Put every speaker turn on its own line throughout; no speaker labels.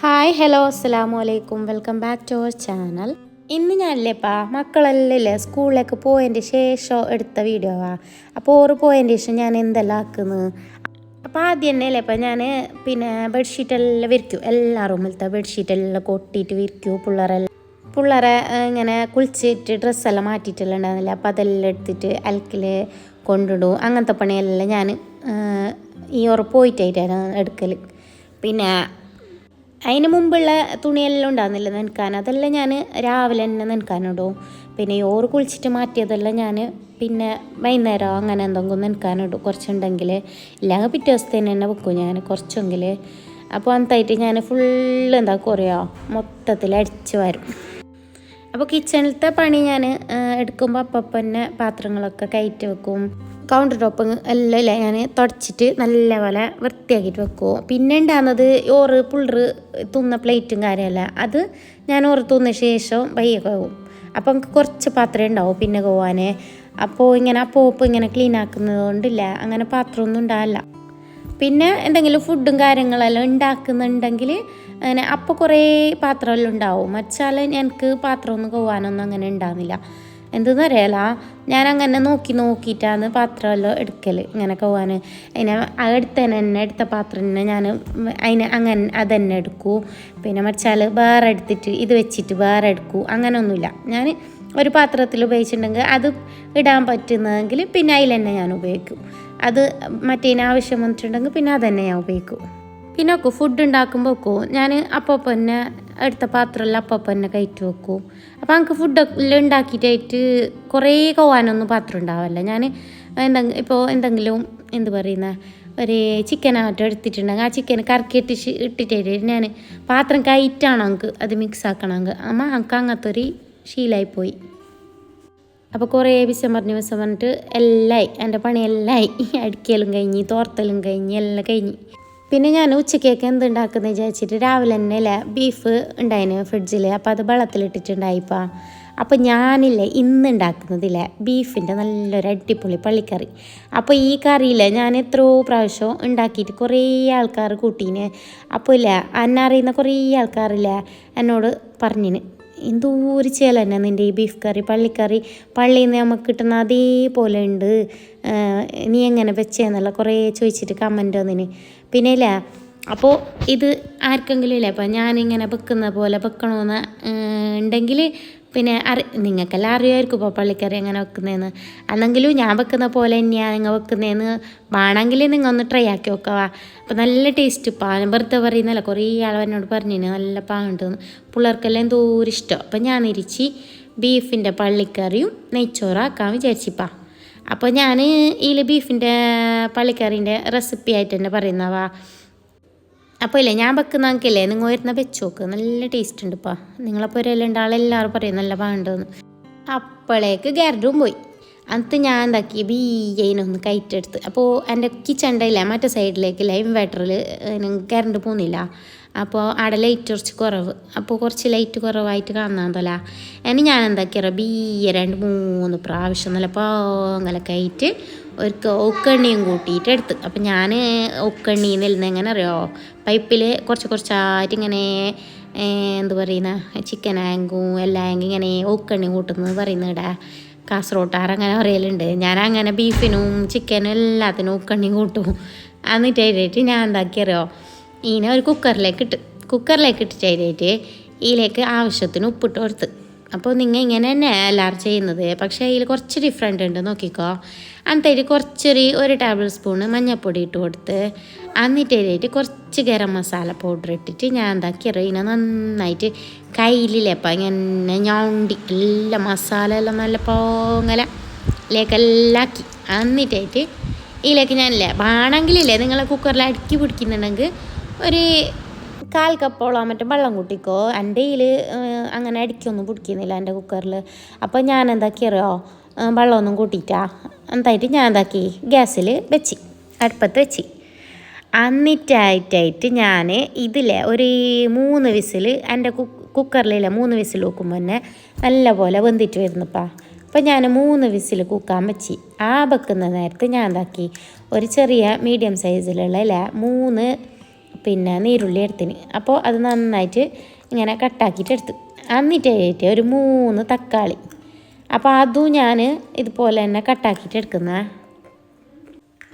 Hi hello അസ്സലാമു അലൈക്കും welcome back to our channel. ഇന്ന് ഞാനില്ലേപ്പാ മക്കളല്ലേ സ്കൂളിലേക്ക് പോയതിന്റെ ശേഷം എടുത്ത വീഡിയോ ആ അപ്പോൾ ഓറ് പോയതിന്റെ ശേഷം ഞാൻ എന്തെല്ലാം ആക്കുന്നത് അപ്പോൾ ആദ്യം തന്നെ അല്ലേ ഇപ്പം ഞാൻ പിന്നെ ബെഡ്ഷീറ്റെല്ലാം വിരിക്കും. എല്ലാ റൂമിലത്തെ ബെഡ്ഷീറ്റെല്ലാം കൊട്ടിയിട്ട് വിരിക്കും. പിള്ളേരെല്ലാം പിള്ളേരെ ഇങ്ങനെ കുളിച്ചിട്ട് ഡ്രസ്സെല്ലാം മാറ്റിയിട്ടെല്ലാം ഉണ്ടാകുന്നില്ല അപ്പോൾ അതെല്ലാം എടുത്തിട്ട് അലക്കിൽ കൊണ്ടിടും. അങ്ങനത്തെ പണിയെല്ലാം ഞാൻ ഈ ഉറപ്പ് പോയിട്ടായിട്ടാണ് എടുക്കൽ പിന്നെ അതിന് മുമ്പുള്ള തുണിയെല്ലാം ഉണ്ടാകുന്നില്ല നനക്കാൻ അതെല്ലാം ഞാൻ രാവിലെ തന്നെ നനക്കാനിടും പിന്നെ ഓറ് കുളിച്ചിട്ട് മാറ്റിയതെല്ലാം ഞാൻ പിന്നെ വൈകുന്നേരം അങ്ങനെ എന്തെങ്കിലും നനക്കാനിടും കുറച്ചുണ്ടെങ്കിൽ ഇല്ലെങ്കിൽ പിറ്റേ ദിവസത്തേന് തന്നെ വെക്കും ഞാൻ കുറച്ചെങ്കിൽ. അപ്പോൾ അന്നായിട്ട് ഞാൻ ഫുള്ള് എന്താ കുറയോ മൊത്തത്തിൽ അടിച്ച് വരും. അപ്പോൾ കിച്ചണിലത്തെ പണി ഞാൻ എടുക്കുമ്പോൾ അപ്പം തന്നെ പാത്രങ്ങളൊക്കെ കയറ്റി വെക്കും. കൗണ്ടർ ടോപ്പ് എല്ലാം ഞാൻ തുടച്ചിട്ട് നല്ലപോലെ വൃത്തിയാക്കിയിട്ട് വെക്കും പിന്നെ ഉണ്ടാകുന്നത് ഓറ് പുള്ളറ് തിന്ന പ്ലേറ്റും കാര്യമല്ല അത് ഞാൻ ഓറ് തിന്ന ശേഷം വയ്യ പോകും അപ്പം നമുക്ക് കുറച്ച് പാത്രം ഉണ്ടാവും പിന്നെ പോവാൻ അപ്പോൾ ഇങ്ങനെ ആ പോപ്പ് ഇങ്ങനെ ക്ലീൻ ആക്കുന്നത് കൊണ്ടില്ല. അങ്ങനെ പാത്രമൊന്നും ഉണ്ടാവില്ല പിന്നെ എന്തെങ്കിലും ഫുഡും കാര്യങ്ങളെല്ലാം ഉണ്ടാക്കുന്നുണ്ടെങ്കിൽ അങ്ങനെ അപ്പോൾ കുറേ പാത്രമെല്ലാം ഉണ്ടാവും മച്ചാൽ എനിക്ക് പാത്രമൊന്നും പോവാനൊന്നും അങ്ങനെ ഉണ്ടാകുന്നില്ല എന്തെന്ന് ഞാനങ്ങനെ നോക്കി നോക്കിയിട്ടാണ് പാത്രമെല്ലാം എടുക്കൽ ഇങ്ങനെ പോകാൻ അതിനെ എടുത്തതിന് തന്നെ എടുത്ത പാത്രം തന്നെ ഞാൻ അതിന് അങ്ങനെ അതന്നെ എടുക്കൂ. പിന്നെ മറിച്ചാൽ വേറെ എടുത്തിട്ട് ഇത് വെച്ചിട്ട് വേറെ എടുക്കൂ അങ്ങനെയൊന്നുമില്ല ഞാൻ ഒരു പാത്രത്തിൽ ഉപയോഗിച്ചിട്ടുണ്ടെങ്കിൽ അത് ഇടാൻ പറ്റുന്നതെങ്കിൽ പിന്നെ അതിൽ തന്നെ ഞാൻ ഉപയോഗിക്കും. അത് മറ്റേതിന് ആവശ്യം വന്നിട്ടുണ്ടെങ്കിൽ പിന്നെ അത് തന്നെ ഞാൻ ഉപയോഗിക്കും. പിന്നെ ഒക്കെ ഫുഡ് ഉണ്ടാക്കുമ്പോൾ വെക്കും ഞാൻ അപ്പോൾ തന്നെ എടുത്ത പാത്രമെല്ലാം അപ്പോൾ തന്നെ കയറ്റി വെക്കും. അപ്പോൾ നമുക്ക് ഫുഡെല്ലാം ഉണ്ടാക്കിയിട്ടായിട്ട് കുറേ കോവാനൊന്നും പാത്രം ഉണ്ടാവില്ല. ഞാൻ എന്തെങ്കിലും ഇപ്പോൾ എന്തെങ്കിലും എന്ത് പറയുന്ന ഒരു ചിക്കനായിട്ട് എടുത്തിട്ടുണ്ടെങ്കിൽ ആ ചിക്കൻ കറക്കിയിട്ട് ശി- ഇട്ടിട്ട് ഞാൻ പാത്രം കയറ്റാണ് നമുക്ക് അത് മിക്സ് ആക്കണമെങ്കിൽ അമ്മ നമുക്ക് അങ്ങനത്തെ ഒരു ശീലമായിപ്പോയി അപ്പോൾ കുറേ വിസം പറഞ്ഞ് വിസം പറഞ്ഞിട്ട് എല്ലായി എന്റെ പണിയെല്ലായി അടിക്കലും കഴിഞ്ഞ് തോർത്തലും കഴിഞ്ഞ് എല്ലാം കഴിഞ്ഞ്. പിന്നെ ഞാൻ ഉച്ചക്കേക്ക് എന്ത് ഉണ്ടാക്കുന്നത് വിചാരിച്ചിട്ട് രാവിലെ തന്നെ അല്ലേ ബീഫ് ഉണ്ടായിന് ഫ്രിഡ്ജിൽ അപ്പോൾ അത് വെള്ളത്തിലിട്ടിട്ടുണ്ടായിപ്പോൾ അപ്പോൾ ഞാനില്ലേ ഇന്ന് ഉണ്ടാക്കുന്നതില്ലേ ബീഫിന്റെ നല്ലൊരു അടിപൊളി പള്ളിക്കറി. അപ്പോൾ ഈ കറിയില്ലേ ഞാൻ എത്രയോ പ്രാവശ്യം ഉണ്ടാക്കിയിട്ട് കുറേ ആൾക്കാർ കൂട്ടീന്. അപ്പോൾ ഇല്ലേ എന്നെ അറിയുന്ന കുറേ ആൾക്കാരില്ലേ എന്നോട് പറഞ്ഞിന് എന്തോ ഒരു തന്നെ നിന്റെ ഈ ബീഫ് കറി പള്ളിക്കറി? പള്ളിയിൽ നിന്ന് നമുക്ക് കിട്ടുന്ന അതേപോലെ ഉണ്ട്. നീ എങ്ങനെ വെച്ചേന്നല്ല കുറേ ചോദിച്ചിട്ട് കമന്റ് വന്നിന്. പിന്നെ ഇല്ല അപ്പോൾ ഇത് ആർക്കെങ്കിലും ഇല്ല അപ്പോൾ ഞാനിങ്ങനെ വെക്കുന്ന പോലെ വെക്കണമെന്ന് ഉണ്ടെങ്കിൽ പിന്നെ അറി നിങ്ങൾക്കെല്ലാം അറിയുമായിരിക്കും ഇപ്പോൾ പള്ളിക്കറി എങ്ങനെ വെക്കുന്നതെന്ന് അന്നെങ്കിലും ഞാൻ വെക്കുന്ന പോലെ തന്നെയാണ് നിങ്ങൾ വെക്കുന്നതെന്ന് വേണമെങ്കിൽ നിങ്ങൾ ഒന്ന് ട്രൈ ആക്കി നോക്കുക അപ്പോൾ നല്ല ടേസ്റ്റ് വെറുതെ പറയുന്നല്ല കുറേ ആൾ എന്നോട് പറഞ്ഞിന് നല്ല പാണ്ടെന്ന് പിള്ളേർക്കെല്ലാം എന്തോരം ഇഷ്ടം. ഞാൻ ഇരിച്ച് ബീഫിന്റെ പള്ളിക്കറിയും നെയ്ച്ചോറാക്കാൻ വിചാരിച്ചിപ്പാ. അപ്പോൾ ഞാൻ ഇതിൽ ബീഫിന്റെ പള്ളിക്കറീന്റെ റെസിപ്പി ആയിട്ട് തന്നെ പറയുന്നവാ അപ്പോൾ ഇല്ലേ ഞാൻ വെക്കുന്നതൊക്കെയില്ലേ നിങ്ങൾ വരുന്ന വെച്ച് നോക്ക് നല്ല ടേസ്റ്റ് ഉണ്ട് ഇപ്പോൾ നിങ്ങളപ്പോൾ ഒരു എല്ലാം ആളെല്ലാവരും പറയും നല്ല പാണ്ടെന്ന് അപ്പോഴേക്ക് ഗരഡും പോയി. അന്നത്തെ ഞാൻ എന്താക്കി ബീയ്യനൊന്ന് കയറ്റെടുത്ത് അപ്പോൾ എന്റെ കിച്ചണിന്റെ ഇല്ല മറ്റേ ലൈം ഇൻവേർട്ടറിൽ കറണ്ട് പോകുന്നില്ല അപ്പോൾ അവിടെ ലൈറ്റ് കുറച്ച് കുറവ്. അപ്പോൾ കുറച്ച് ലൈറ്റ് കുറവായിട്ട് കാണാൻ തല ഇനി ഞാൻ എന്താക്കിയറ ബീയ രണ്ട് മൂന്ന് പ്രാവശ്യം നല്ല പോങ്ങലൊക്കെ ആയിട്ട് ഒരു ഒക്കെണ്ണിയും കൂട്ടിയിട്ട് എടുത്ത് അപ്പം ഞാൻ ഒക്കെണ്ണിയിൽ നിന്ന് എങ്ങനെ അറിയോ പൈപ്പിൽ കുറച്ച് കുറച്ചായിട്ട് ഇങ്ങനെ എന്ത് പറയുന്ന ചിക്കൻ ആങ്കും എല്ലാ ആങ്കും ഇങ്ങനെ ഒക്കെണ്ണി കൂട്ടുന്നത് പറയുന്നവിടെ കാസർഗോട്ടാർ അങ്ങനെ പറയലുണ്ട്. ഞാൻ അങ്ങനെ ബീഫിനും ചിക്കനും എല്ലാത്തിനും ഉക്കണ്ണി കൂട്ടും. എന്നിട്ട് അതിലേറ്റ് ഞാൻ എന്താക്കിയറിയോ? ഇതിനെ ഒരു കുക്കറിലേക്ക് ഇട്ട് കുക്കറിലേക്ക് ഇട്ടിട്ട് അതിലേറ്റ് ഇതിലേക്ക് ആവശ്യത്തിന് ഉപ്പിട്ട് കൊടുത്ത്. അപ്പോൾ നിങ്ങൾ ഇങ്ങനെ തന്നെ എല്ലാവരും ചെയ്യുന്നത്. പക്ഷേ അതിൽ കുറച്ച് ഡിഫറെന്റ് ഉണ്ട്. നോക്കിക്കോ. എന്നിട്ട് കുറച്ചൊരു ഒരു ടേബിൾ സ്പൂണ് മഞ്ഞൾപ്പൊടി ഇട്ട് കൊടുത്ത് എന്നിട്ടായിട്ട് കുറച്ച് ഗരം മസാല പൗഡർ ഇട്ടിട്ട് ഞാൻ എന്താക്കിയറിയോ ഇതിനെ നന്നായിട്ട് കയ്യിലില്ലേപ്പം ഇങ്ങനെ ഞോണ്ടി എല്ലാ മസാല എല്ലാം നല്ല പോങ്ങല ലേക്കെല്ലാം ആക്കി. എന്നിട്ടായിട്ട് ഇതിലേക്ക് ഞാനില്ലേ വേണമെങ്കിലില്ലേ നിങ്ങളെ കുക്കറിൽ അടുക്കി പിടിക്കുന്നുണ്ടെങ്കിൽ ഒരു കാൽ കപ്പോളം മറ്റും വെള്ളം കൂട്ടിക്കോ. എന്റെ ഇതിൽ അങ്ങനെ അടിക്കൊന്നും പിടിക്കുന്നില്ല എന്റെ കുക്കറിൽ അപ്പോൾ ഞാൻ എന്താക്കി അറിയോ? വെള്ളമൊന്നും കൂട്ടിയിട്ടാ. എന്തായിട്ട് ഞാൻ എന്താക്കി? ഗ്യാസിൽ വെച്ച് അടുപ്പത്ത് വെച്ച്. എന്നിട്ടായിട്ടായിട്ട് ഞാൻ ഇതിലെ ഒരു മൂന്ന് വിസിൽ എന്റെ കുക്കറിലെ മൂന്ന് വിസിൽ വെക്കുമ്പോൾ തന്നെ നല്ലപോലെ വെന്തിട്ട് വരുന്നപ്പാ. അപ്പോൾ ഞാൻ മൂന്ന് വിസിൽ കുക്കാൻ വെച്ചി. ആ വെക്കുന്ന നേരത്ത് ഞാൻ എന്താക്കി? ഒരു ചെറിയ മീഡിയം സൈസിലുള്ള അല്ലേ മൂന്ന് പിന്നെ നീരുള്ളി എടുത്തിന്. അപ്പോൾ അത് നന്നായിട്ട് ഇങ്ങനെ കട്ടാക്കിയിട്ട് എടുത്ത്. എന്നിട്ടായിട്ട് ഒരു മൂന്ന് തക്കാളി. അപ്പോൾ അതും ഞാൻ ഇതുപോലെ തന്നെ കട്ടാക്കിയിട്ട് എടുക്കുന്ന.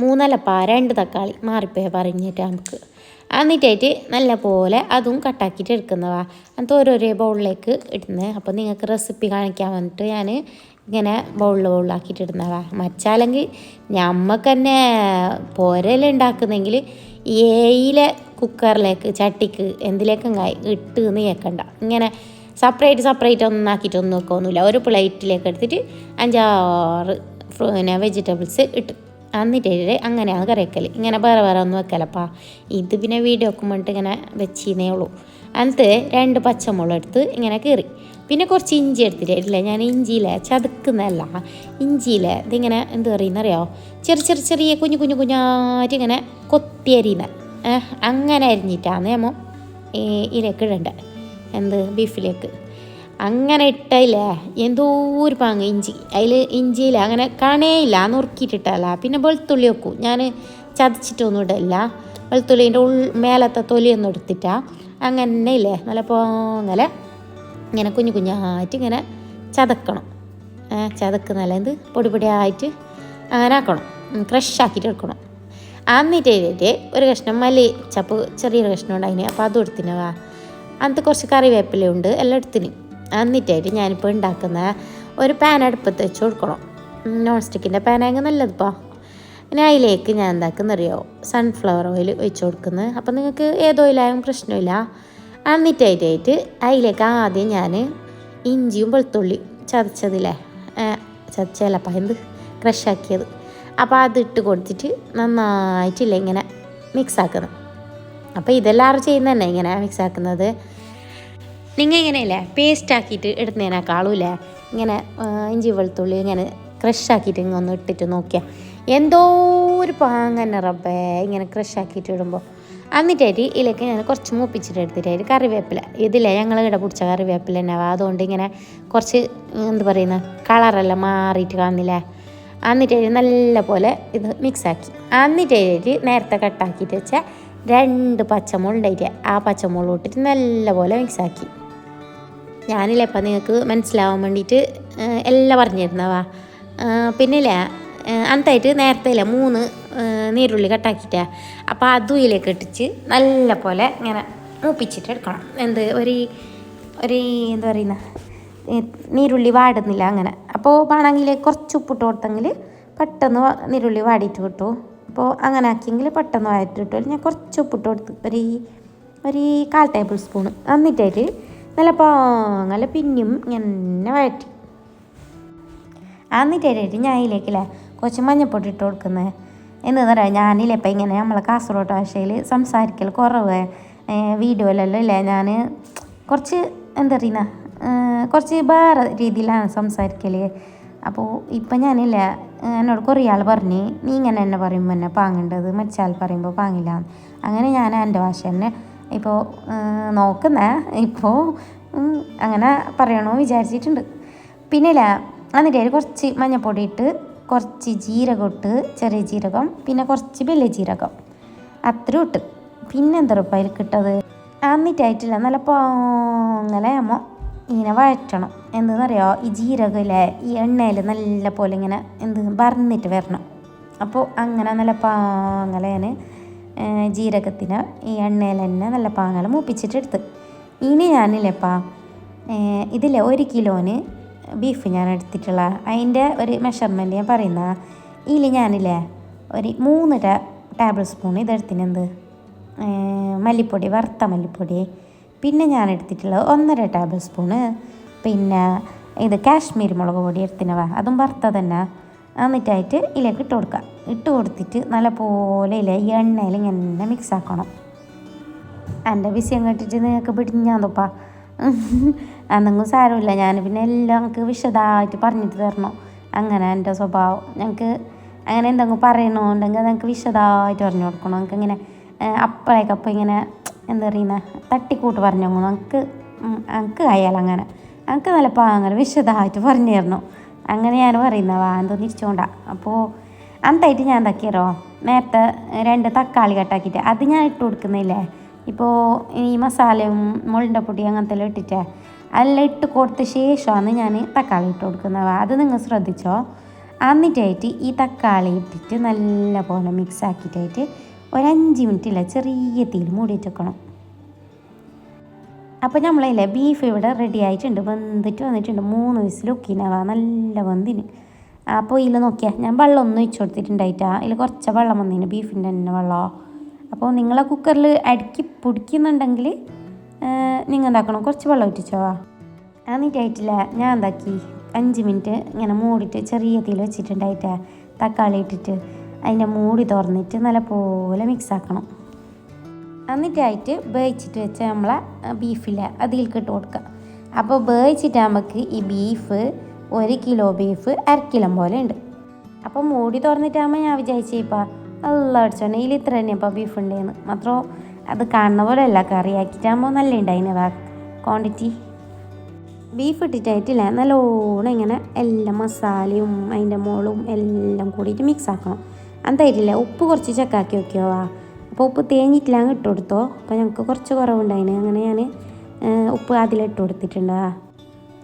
മൂന്നല്ലപ്പാ രണ്ട് തക്കാളി മാറിപ്പോയ പറഞ്ഞിട്ട് നമുക്ക്. എന്നിട്ടായിട്ട് നല്ല പോലെ അതും കട്ടാക്കിയിട്ട് എടുക്കുന്നവാ എന്നിട്ട് ഓരോരോ ബൗളിലേക്ക് ഇടുന്നത് അപ്പോൾ നിങ്ങൾക്ക് റെസിപ്പി കാണിക്കാൻ വന്നിട്ട് ഞാൻ ഇങ്ങനെ ബൗളിൽ ബൗളിലാക്കിയിട്ട് ഇടുന്നവാ മച്ചാലെങ്കിൽ ഞമ്മക്ക് തന്നെ പോരല ഉണ്ടാക്കുന്നെങ്കിൽ ഏയിലെ കുക്കറിലേക്ക് ചട്ടിക്ക് എന്തിലേക്കും കായ് ഇട്ട് നീക്കണ്ട ഇങ്ങനെ സെപ്പറേറ്റ് സെപ്പറേറ്റ് ഒന്നും ആക്കിയിട്ടൊന്നും വെക്കൊന്നുമില്ല. ഒരു പ്ലേറ്റിലേക്ക് എടുത്തിട്ട് അഞ്ചാറ് പിന്നെ വെജിറ്റബിൾസ് ഇട്ട് എന്നിട്ട് അങ്ങനെയാണ് കറി ഇങ്ങനെ വേറെ വേറെ ഒന്നും വെക്കലപ്പാ. ഇത് പിന്നെ വീഡിയോ വെക്കുമ്പോട്ട് ഇങ്ങനെ വെച്ചിരുന്നേ ഉള്ളൂ. എന്നിട്ട് രണ്ട് പച്ചമുളക് എടുത്ത് ഇങ്ങനെ കീറി. പിന്നെ കുറച്ച് ഇഞ്ചി എടുത്തിട്ടില്ല ഞാൻ ഇഞ്ചിയിലെ ചതുക്കുന്നതല്ല. ഇഞ്ചിയിലെ ഇതിങ്ങനെ എന്ത് പറയുന്നറിയോ ചെറിയ ചെറിയ ചെറിയ കുഞ്ഞു കുഞ്ഞു കുഞ്ഞായിട്ട് ഇങ്ങനെ കൊത്തി അരിയുന്ന. അങ്ങനെ അരിഞ്ഞിട്ടാണ് നമ്മൾ ഇതിലേക്ക് ഇടേണ്ടത് എന്ത്? ബീഫിലേക്ക്. അങ്ങനെ ഇട്ടില്ലേ എന്തോ ഒരു പാങ്ങ് ഇഞ്ചി. അതിൽ ഇഞ്ചിയില്ല അങ്ങനെ കണേയില്ല. നുറുക്കിയിട്ടിട്ടല്ല. പിന്നെ വെളുത്തുള്ളി വെക്കും. ഞാൻ ചതച്ചിട്ടൊന്നും ഇടല്ല വെളുത്തുള്ളീന്റെ ഉൾ മേലത്തെ തൊലിയൊന്നും എടുത്തിട്ടാ. അങ്ങനെ ഇല്ലേ നല്ല പോങ്ങലെ ഇങ്ങനെ കുഞ്ഞു കുഞ്ഞായിട്ട് ഇങ്ങനെ ചതക്കണം. ചതക്കുന്നല്ല എന്ത്? പൊടി പൊടിയായിട്ട് അങ്ങനെ ആക്കണം. ക്രഷ് ആക്കിയിട്ട് എടുക്കണം. എന്നിട്ട് ഒരു കഷ്ണം മല്ലി ചപ്പ് ചെറിയൊരു കഷ്ണം ഉണ്ട് ഉണ്ടായിന് അപ്പോൾ അതും എടുത്തിനവാ അന്നത്തെ കുറച്ച് കറിവേപ്പില ഉണ്ട് എല്ലാം എടുത്തിന്. എന്നിട്ടായിട്ട് ഞാനിപ്പോൾ ഉണ്ടാക്കുന്ന ഒരു പാൻ അടുപ്പത്ത് വെച്ച് കൊടുക്കണം. നോൺ സ്റ്റിക്കിന്റെ പാനാണെങ്കിൽ നല്ലതിപ്പോൾ പിന്നെ അതിലേക്ക് ഞാൻ എന്താക്കുന്നറിയോ? സൺഫ്ലവർ ഓയിൽ ഒഴിച്ച് കൊടുക്കുന്നത്. അപ്പം നിങ്ങൾക്ക് ഏത് ഓയിലായാലും പ്രശ്നമില്ല. എന്നിട്ടായിട്ടായിട്ട് അതിലേക്ക് ആദ്യം ഞാൻ ഇഞ്ചിയും വെളുത്തുള്ളി ചതച്ചതില്ലേ? ചതച്ചല്ലപ്പ എന്ത്? ക്രഷാക്കിയത് അപ്പോൾ ഇട്ട് കൊടുത്തിട്ട് നന്നായിട്ടില്ല ഇങ്ങനെ മിക്സ് ആക്കുന്നത്. അപ്പോൾ ഇതെല്ലാവരും ചെയ്യുന്നതന്നെ ഇങ്ങനെ മിക്സ് ആക്കുന്നത്. നിങ്ങൾ ഇങ്ങനെയല്ലേ പേസ്റ്റ് ആക്കിയിട്ട് ഇടുന്നതിനേക്കാളും ഇല്ലേ ഇങ്ങനെ ഇഞ്ചി വെളുത്തുള്ളി ഇങ്ങനെ ക്രഷ് ആക്കിയിട്ട് ഇങ്ങനെ ഒന്ന് ഇട്ടിട്ട് നോക്കിയാൽ എന്തോ ഒരു പാങ്ങനെ റബ്ബേ ഇങ്ങനെ ക്രഷ് ആക്കിയിട്ട് ഇടുമ്പോൾ എന്നിട്ടായിട്ട് ഇതിലേക്ക് ഞാൻ കുറച്ച് മൂപ്പിച്ചിട്ട് എടുത്തിട്ടായിട്ട് കറിവേപ്പില. ഇതിലേ ഞങ്ങൾ ഇവിടെ പിടിച്ച കറിവേപ്പില തന്നെ. അതുകൊണ്ട് ഇങ്ങനെ കുറച്ച് എന്ത് പറയുന്ന കളറെല്ലാം മാറിയിട്ട് കാണുന്നില്ലേ? എന്നിട്ടായിട്ട് നല്ല പോലെ ഇത് മിക്സാക്കി എന്നിട്ടായിട്ട് നേരത്തെ കട്ടാക്കിയിട്ട് വെച്ച രണ്ട് പച്ചമുളക് ഉണ്ടായിട്ട് ആ പച്ചമുളക് ഇട്ടിട്ട് നല്ല പോലെ മിക്സാക്കി ഞാനില്ലേ ഇപ്പം നിങ്ങൾക്ക് മനസ്സിലാവാൻ വേണ്ടിയിട്ട് എല്ലാം പറഞ്ഞിരുന്നവാ പിന്നെ ഇല്ലേ അന്നത്തായിട്ട് നേരത്തെ ഇല്ല മൂന്ന് നീരുള്ളി കട്ടാക്കിയിട്ടാ. അപ്പോൾ അതും ഇതിലേക്ക് ഇട്ടിച്ച് നല്ല പോലെ ഇങ്ങനെ മൂപ്പിച്ചിട്ട് എടുക്കണം. എന്ത് ഒരു ഒരു എന്താ പറയുന്ന നീരുള്ളി വാടുന്നില്ല അങ്ങനെ. അപ്പോൾ വേണമെങ്കിൽ കുറച്ച് ഉപ്പിട്ട് കൊടുത്തെങ്കിൽ പെട്ടെന്ന് നീരുള്ളി വാടിയിട്ട് കിട്ടും. അപ്പോൾ അങ്ങനെ ആക്കിയെങ്കിൽ പെട്ടെന്ന് വായിട്ട് കിട്ടും. ഞാൻ കുറച്ച് ഉപ്പിട്ട് കൊടുത്ത് ഒരു ഒരു കാൽ ടേബിൾ സ്പൂൺ എന്നിട്ടായിട്ട് നല്ല പാങ്ങല പിന്നും ഇങ്ങനെ വഴറ്റി. എന്നിട്ടായിട്ട് ഞാൻ അതിലേക്കില്ലേ കുറച്ച് മഞ്ഞപ്പൊടി ഇട്ട് കൊടുക്കുന്നത് എന്ന് പറയാം ഞാനില്ലേ ഇപ്പം ഇങ്ങനെ നമ്മളെ കാസർഗോഡ് ഭാഷയിൽ സംസാരിക്കൽ കുറവ്. വീഡിയോയിലെല്ലാം ഇല്ലേ ഞാൻ കുറച്ച് എന്താ പറയുന്ന കുറച്ച് വേറെ രീതിയിലാണ് സംസാരിക്കൽ അപ്പോൾ ഇപ്പം ഞാനില്ല എന്നോട് കുറേ ആൾ പറഞ്ഞ് നീ ഇങ്ങനെ എന്നെ പറയുമ്പോൾ എന്നെ പാങ്ങേണ്ടത് മറ്റാൾ പറയുമ്പോൾ പാങ്ങില്ല അങ്ങനെ ഞാൻ എന്റെ ഭാഷ തന്നെ ഇപ്പോൾ നോക്കുന്ന. ഇപ്പോൾ അങ്ങനെ പറയണോ വിചാരിച്ചിട്ടുണ്ട്. പിന്നെ ഇല്ല എന്നിട്ട് കുറച്ച് മഞ്ഞൾപ്പൊടി ഇട്ട് കുറച്ച് ജീരകം ഇട്ട് ചെറിയ ജീരകം പിന്നെ കുറച്ച് വലിയ ജീരകം. അത്രയും ഇട്ട്. പിന്നെ എന്താ ഉറപ്പ് അതിൽ കിട്ടത്? എന്നിട്ടായിട്ടില്ല. നല്ല പോങ്ങനെ അമ്മ ഇങ്ങനെ വഴറ്റണം. എന്തെന്നറിയോ? ഈ ജീരകമില്ലേ ഈ എണ്ണയിൽ നല്ല പോലെ ഇങ്ങനെ എന്ത് പറഞ്ഞിട്ട് വരണം. അപ്പോൾ അങ്ങനെ നല്ല പാങ്ങലേന് ജീരകത്തിന് ഈ എണ്ണയിൽ തന്നെ നല്ല പാങ്ങല മൂപ്പിച്ചിട്ടെടുത്ത്. ഇനി ഞാനില്ലേപ്പാ ഇതിൽ ഒരു കിലോന് ബീഫ് ഞാൻ എടുത്തിട്ടുള്ള അതിന്റെ ഒരു മെഷർമെന്റ് ഞാൻ പറയുന്ന ഇതിൽ ഞാനില്ലേ ഒരു മൂന്നര ടേബിൾ സ്പൂൺ ഇതെടുത്തിനെന്ത്? മല്ലിപ്പൊടി വറുത്ത മല്ലിപ്പൊടി. പിന്നെ ഞാൻ എടുത്തിട്ടുള്ളത് ഒന്നര ടേബിൾ സ്പൂണ് പിന്നെ ഇത് കാശ്മീരി മുളക് പൊടി എടുത്തിനവാ അതും വറുത്ത തന്നെ എന്നിട്ടായിട്ട് ഇതിലേക്ക് ഇട്ട് കൊടുക്കുക ഇട്ട് കൊടുത്തിട്ട് നല്ല പോലെ ഇല്ല ഈ എണ്ണയിൽ ഇങ്ങനെ മിക്സ് ആക്കണം. എന്റെ വിഷയം കേട്ടിട്ട് നിങ്ങൾക്ക് പിടിഞ്ഞാന്നപ്പാ. അന്നെങ്കിലും സാരമില്ല. ഞാൻ പിന്നെ എല്ലാം നമുക്ക് വിശദമായിട്ട് പറഞ്ഞിട്ട് തരണം. അങ്ങനെ എന്റെ സ്വഭാവം. ഞങ്ങൾക്ക് അങ്ങനെ എന്തെങ്കിലും പറയണമെന്നുണ്ടെങ്കിൽ ഞങ്ങൾക്ക് വിശദമായിട്ട് പറഞ്ഞു കൊടുക്കണം. ഞങ്ങൾക്ക് ഇങ്ങനെ അപ്പോഴേക്കപ്പം ഇങ്ങനെ എന്താ പറയുന്ന തട്ടിക്കൂട്ട് പറഞ്ഞു നമുക്ക് ഞങ്ങൾക്ക് അയാൾ അങ്ങനെ. ഞങ്ങൾക്ക് നല്ല പാങ്ങനെ വിശദമായിട്ട് പറഞ്ഞു തരണം. അങ്ങനെ ഞാൻ പറയുന്നവാ എന്തോ തിരിച്ചുകൊണ്ടാ അപ്പോൾ അന്തായിട്ട് ഞാൻ എന്താക്കിയറോ നേരത്തെ രണ്ട് തക്കാളി കട്ടാക്കിയിട്ട് അത് ഞാൻ ഇട്ട് കൊടുക്കുന്നില്ലേ? ഇപ്പോൾ ഈ മസാലയും മുളിന്റെ പൊടി അങ്ങനത്തെ എല്ലാം ഇട്ടിട്ടേ അതെല്ലാം ഇട്ട് കൊടുത്ത ശേഷമാണ് ഞാൻ തക്കാളി ഇട്ട് കൊടുക്കുന്നത്. അത് നിങ്ങൾ ശ്രദ്ധിച്ചോ? എന്നിട്ടായിട്ട് ഈ തക്കാളി ഇട്ടിട്ട് നല്ല പോലെ മിക്സ് ആക്കിയിട്ടായിട്ട് ഒരു അഞ്ച് മിനിറ്റില്ല ചെറിയ തീയിൽ മൂടിയിട്ട് വെക്കണം അപ്പോൾ നമ്മളല്ലേ ബീഫ് ഇവിടെ റെഡി ആയിട്ടുണ്ട്. വെന്തിട്ട് വന്നിട്ടുണ്ട്. മൂന്ന് വിസിൽ ഉക്കിനവ. നല്ല വെന്തിന് അപ്പോൾ ഇതിൽ നോക്കിയാൽ ഞാൻ വെള്ളം ഒന്നും ഒഴിച്ചു കൊടുത്തിട്ടുണ്ടായിട്ടാ. ഇതിൽ കുറച്ച് വെള്ളം വന്നിന് ബീഫിന്റെ തന്നെ വെള്ളമോ അപ്പോൾ നിങ്ങളെ കുക്കറിൽ അടുക്കി പൊടിക്കുന്നുണ്ടെങ്കിൽ നിങ്ങൾ എന്താക്കണം കുറച്ച് വെള്ളം ഒറ്റിച്ചോ എന്നിട്ടായിട്ടില്ല ഞാൻ എന്താക്കി അഞ്ച് മിനിറ്റ് ഇങ്ങനെ മൂടിയിട്ട് ചെറിയ തീയിൽ വെച്ചിട്ടുണ്ടായിട്ടാ തക്കാളി ഇട്ടിട്ട് അതിന്റെ മൂടി തുറന്നിട്ട് നല്ലപോലെ മിക്സ് ആക്കണം. എന്നിട്ടായിട്ട് വേവിച്ചിട്ട് വെച്ച നമ്മളെ ബീഫില്ല അതിലേക്ക് ഇട്ട് കൊടുക്കുക അപ്പോൾ വേവിച്ചിട്ട് നമുക്ക് ഈ ബീഫ് ഒരു കിലോ ബീഫ് അര കിലോ പോലെ ഉണ്ട്. അപ്പോൾ മൂടി തുറന്നിട്ടാകുമ്പോൾ ഞാൻ വിചാരിച്ചേപ്പാ നല്ല അടിച്ചോണ്ട് ഇതിൽ ഇത്ര തന്നെ ഇപ്പോൾ ബീഫ് ഉണ്ടെന്ന്. മാത്രം അത് കാണുന്ന പോലെ അല്ല കറി ആക്കിയിട്ടാകുമ്പോൾ നല്ല ഉണ്ടായിന് വാ ക്വാണ്ടിറ്റി ബീഫ് ഇട്ടിട്ടായിട്ടില്ല നല്ലോണം ഇങ്ങനെ എല്ലാ മസാലയും അതിന്റെ മോളും എല്ലാം കൂടിയിട്ട് മിക്സ് ആക്കണം. അന്തായിട്ടില്ല ഉപ്പ് കുറച്ച് ചക്കാക്കി വെക്കോ വാ അപ്പോൾ ഉപ്പ് തേഞ്ഞിട്ടില്ല അങ്ങ് ഇട്ട് കൊടുത്തോ. അപ്പോൾ ഞങ്ങൾക്ക് കുറച്ച് കുറവുണ്ടായിന്. അങ്ങനെ ഞാൻ ഉപ്പ് അതിലിട്ട് കൊടുത്തിട്ടുണ്ട്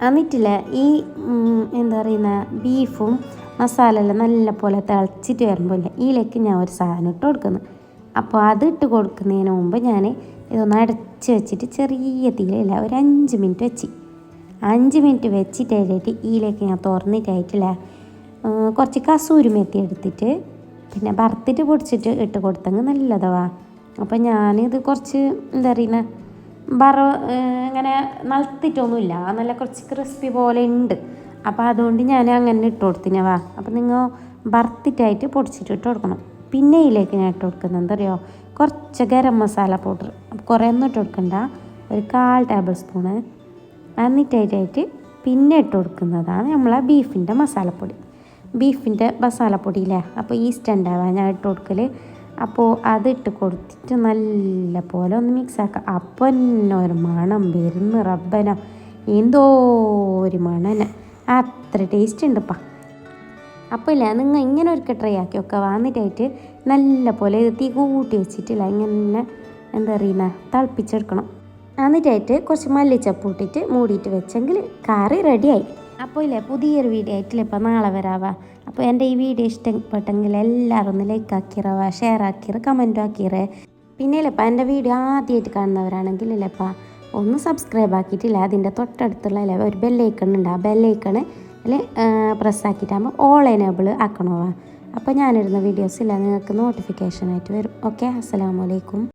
എന്നിട്ടില്ല ഈ എന്താ പറയുന്ന ബീഫും മസാല എല്ലാം നല്ല പോലെ തിളച്ചിട്ട് വരുമ്പോൾ ഇതിലേക്ക് ഞാൻ ഒരു സാധനം ഇട്ട് കൊടുക്കുന്നു. അപ്പോൾ അത് ഇട്ട് കൊടുക്കുന്നതിന് മുമ്പ് ഞാൻ ഇതൊന്ന് അടച്ച് വെച്ചിട്ട് ചെറിയ തീയിലില്ല ഒരു അഞ്ച് മിനിറ്റ് വെച്ച്. അഞ്ച് മിനിറ്റ് വെച്ചിട്ട് കഴിഞ്ഞിട്ട് ഇതിലേക്ക് ഞാൻ തുറന്നിട്ടായിട്ടില്ല കുറച്ച് കസൂരി മെത്തി എടുത്തിട്ട് പിന്നെ വറുത്തിട്ട് പൊടിച്ചിട്ട് ഇട്ട് കൊടുത്തെങ്കിൽ നല്ലതവാ. അപ്പോൾ ഞാനിത് കുറച്ച് എന്താ പറയുന്ന വറ ഇങ്ങനെ നൽത്തിട്ടൊന്നുമില്ല നല്ല കുറച്ച് ക്രിസ്പി പോലെ ഉണ്ട്. അപ്പോൾ അതുകൊണ്ട് ഞാൻ അങ്ങനെ ഇട്ട് കൊടുത്തിനവാ വാ. അപ്പം നിങ്ങൾ വറുത്തിട്ടായിട്ട് പൊടിച്ചിട്ട് ഇട്ട് കൊടുക്കണം. പിന്നെ ഇതിലേക്ക് ഞാൻ ഇട്ട് കൊടുക്കുന്നത് എന്താ പറയുക കുറച്ച് ഗരം മസാല പൗഡർ. കുറേ ഒന്നും ഇട്ട് കൊടുക്കണ്ട. ഒരു കാൽ ടേബിൾ സ്പൂണ് എന്നിട്ടായിട്ടായിട്ട് പിന്നെ ഇട്ട് കൊടുക്കുന്നതാണ് നമ്മളെ ബീഫിന്റെ മസാലപ്പൊടി. ബീഫിന്റെ മസാലപ്പൊടിയില്ലേ? അപ്പോൾ ഈസ്റ്റ് ഉണ്ടാവുക ഞാൻ ഇട്ട് കൊടുക്കൽ അപ്പോൾ അതിട്ട് കൊടുത്തിട്ട് നല്ല പോലെ ഒന്ന് മിക്സ് ആക്കുക അപ്പോൾ തന്നെ ഒരു മണം വരുന്ന റബ്ബന. എന്തോ ഒരു മണന അത്ര ടേസ്റ്റ് ഉണ്ടപ്പാ. അപ്പോൾ ഇല്ല നിങ്ങൾ ഇങ്ങനെ ഒരിക്കൽ ട്രൈ ആക്കി ഒക്കെ വന്നിട്ടായിട്ട് നല്ല പോലെ ഇത് തീ കൂട്ടി വെച്ചിട്ടില്ല ഇങ്ങനെ എന്താ പറയുന്ന തിളപ്പിച്ചെടുക്കണം. എന്നിട്ടായിട്ട് കുറച്ച് മല്ലിച്ചപ്പ് ഇട്ടിട്ട് മൂടിയിട്ട് വെച്ചെങ്കിൽ കറി റെഡിയായി അപ്പോൾ ഇല്ലേ പുതിയൊരു വീഡിയോ ആയിട്ടില്ല ഇപ്പം നാളെ വരാവാ. അപ്പോൾ എന്റെ ഈ വീഡിയോ ഇഷ്ടപ്പെട്ടെങ്കിൽ എല്ലാവരും ഒന്ന് ലൈക്ക് ആക്കിറവാ ഷെയർ ആക്കിറ് കമന്റും ആക്കിറ് പിന്നെ ഇല്ലപ്പാ എന്റെ വീഡിയോ ആദ്യമായിട്ട് കാണുന്നവരാണെങ്കിൽ ഇല്ലപ്പാ ഒന്ന് സബ്സ്ക്രൈബ് ആക്കിയിട്ടില്ല അതിന്റെ തൊട്ടടുത്തുള്ള ഇല്ല ഒരു ബെല്ലൈക്കൺ ഉണ്ട്. ആ ബെല്ലൈക്കണ് അതിൽ പ്രസ്സാക്കിയിട്ടാകുമ്പോൾ ഓൾ എനേബിൾ ആക്കണോ അപ്പോൾ ഞാനിടുന്ന വീഡിയോസ് ഇല്ല നിങ്ങൾക്ക് നോട്ടിഫിക്കേഷൻ ആയിട്ട് വരും. ഓക്കെ അസ്സലാമു അലൈക്കും.